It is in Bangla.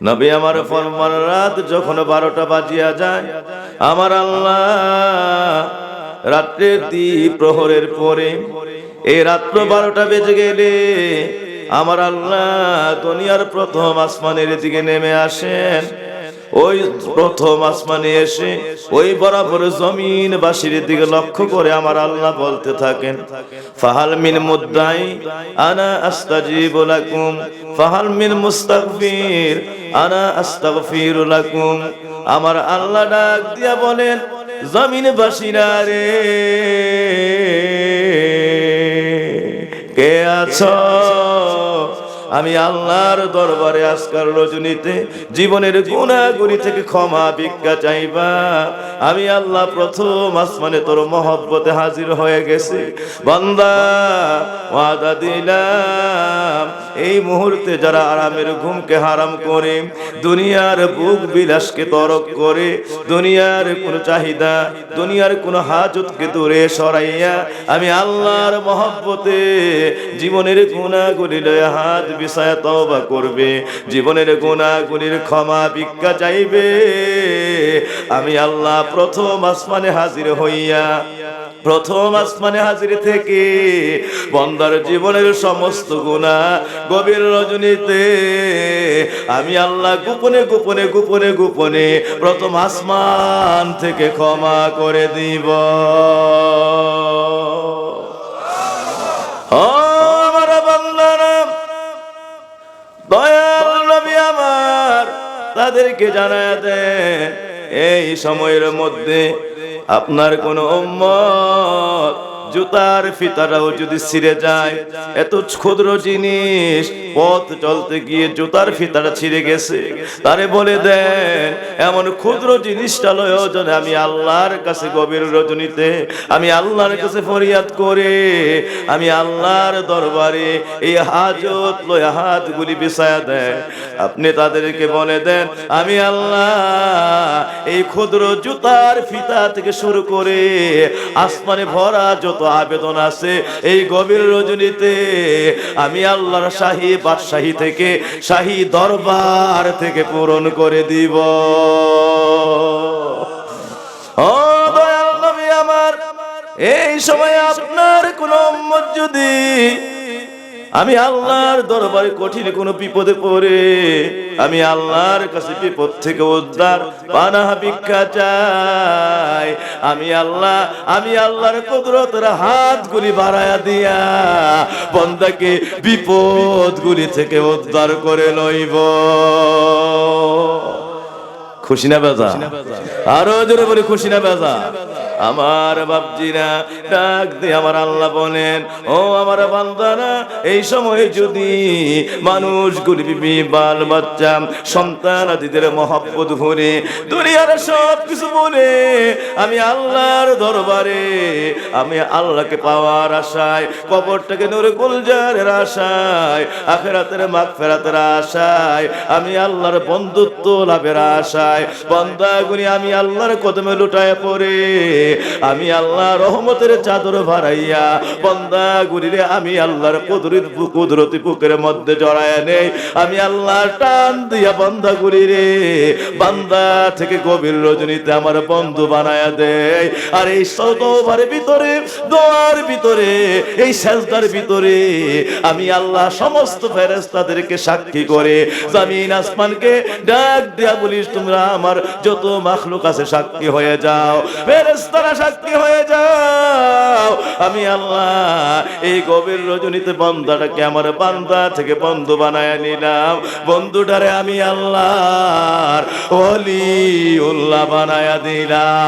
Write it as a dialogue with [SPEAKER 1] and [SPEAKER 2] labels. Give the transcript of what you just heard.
[SPEAKER 1] নবী আমার ফরমান রাত যখন বারোটা বাজিয়া যায়, আমার আল্লাহ রাত্রের দ্বীপ প্রহরের পরে এই রাত্র বারোটা বেজে গেলে আমার আল্লাহ দুনিয়ার প্রথম আসমানের দিকে নেমে আসেন। ওই প্রথম আসমানে এসে ওই বরাবর জমিন বাসির দিকে লক্ষ্য করে আমার আল্লাহ বলতে থাকেন, ফাহাল মিন মুদ্দাই আনা আস্তাজিবু লাকুম, ফাহাল মিন মুস্তাগফির আনা আস্তাগফিরু লাকুম। আমার আল্লাহ ডাক দিয়া বলেন জমিন বাসিরা রে, কে আছো? আমি আল্লাহর দরবারে আজকার রজনীতে জীবনের গুণাগুলি থেকে ক্ষমা ভিক্ষা চাইবা। আমি আল্লাহ প্রথম আসমানে তোর মহব্বতে হাজির হয়ে গেছে। বন্দা, ওয়াদা দিলাম। এই মুহূর্তে যারা আরামের ঘুমকে হারাম করে, দুনিয়ার বুক বিলাসকে তরক করে, দুনিয়ার কোনো চাহিদা, দুনিয়ার কোনো হাজতকে দূরে সরাইয়া আমি আল্লাহর মহব্বতে জীবনের গুণাগুলি লয়ে হাত বিষয় তওবা করবে, জীবনের গুণাগুলির ক্ষমা ভিক্ষা চাইবে। আমি আল্লাহ প্রথম আসমানে হাজির হইয়া প্রথম আসমানে হাজির থেকে বন্দার জীবনের সমস্ত গুণা গভীর রজনীতে আমি আল্লাহ গোপনে গোপনে গোপনে গোপনে প্রথম আসমান থেকে ক্ষমা করে দিব। দয়াল নবী আমার, তাদেরকে জানায় দেন। এই সময়ের মধ্যে আপনার কোন উম্মত জুতার ফিতারাও যদি ছিঁড়ে যায়, এত ক্ষুদ্র জিনিস, পথ চলতে গিয়ে জুতার ফিতাটা ছিঁড়ে গেছে। তারে বলে দেন, এমন ক্ষুদ্র জিনিসটা লয় যেন আমি আল্লাহর কাছে গভীর রজনীতে, আমি আল্লাহর কাছে ফরিয়াদ করে, আমি আল্লাহর দরবারে এই হাজত লয় হাতগুলি বিছায়া দেন আপনি তাদেরকে বলে দেন, আমি আল্লাহ এই ক্ষুদ্র জুতার ফিতা থেকে শুরু করে আসমানে ভরা যত আবেদন আছে। এই গভীর রজনীতে আমি আল্লাহর শাহী বাদশাহী থেকে শাহী দরবার থেকে পূরণ করে দিব। আমার, এই সময় আপনার কোন যদি আমি আল্লাহর দরবারে কঠিন কোন বিপদে পড়ে। আমি আল্লাহর কাছে বিপদ থেকে উদ্ধার পানা ভিক্ষা চাই। আমি আল্লাহ আমি আল্লাহর কুদরতের হাতগুলি বাড়ায়া দিয়া বন্দাকে বিপদগুলি থেকে উদ্ধার করে লইব। খুশি না বেজা। আরও জোরে বলি খুশি না বেজা? আমার বাপজিরা ডাক দিয়ে আমার আল্লাহ বলেন, ও আমার বান্দারা, এই সময় যদি মানুষগুলি, বিবি, বাল, বাচ্চা, সন্তান আদিদের মহব্বত ভরে দুনিয়ার সব কিছু বলে, আমি আল্লাহর দরবারে, আমি আল্লাহকে পাওয়ার আশায়, কবরটাকে নূরে গুলজারের আশায়, আখেরাতের মাগ ফেরাতের আশায়, আমি আল্লাহর বন্ধুত্ব লাভের আশায় বন্দাগুনি আমি আল্লাহর কদমে লুটায় পড়ে আমি আল্লাহ রহমতের চাদর ভারাইয়া বন্দা গুলিরে আমি আল্লাহর কুদরত কুদরতি বুকের মধ্যে জড়ায় নেই। আমি আল্লাহ টান দিয়া বন্দা গুলিরে বান্দা থেকে গভীর রজনীতে আমার বন্ধু বানায়া দেয়। আর এই শতবার ভিতরে, দোয়ার ভিতরে, এই সেজদার ভিতরে আমি আল্লাহ সমস্ত ফেরেস্তাদেরকে সাক্ষী করে জামিন আসমানকে ডাক দেয়া বলিস, তোমরা আমার যত মাখলুক আছে সাক্ষী হয়ে যাও। ফেরেস্তারা সাক্ষী হয়ে যাও। আমি আল্লাহ এই গভীর রজনীতে বন্ধাটাকে আমার বান্দা থেকে বন্ধু বানায় নিলাম। বন্ধুটারে আমি আল্লাহ অলি উল্লাহ বানায়া দিলাম।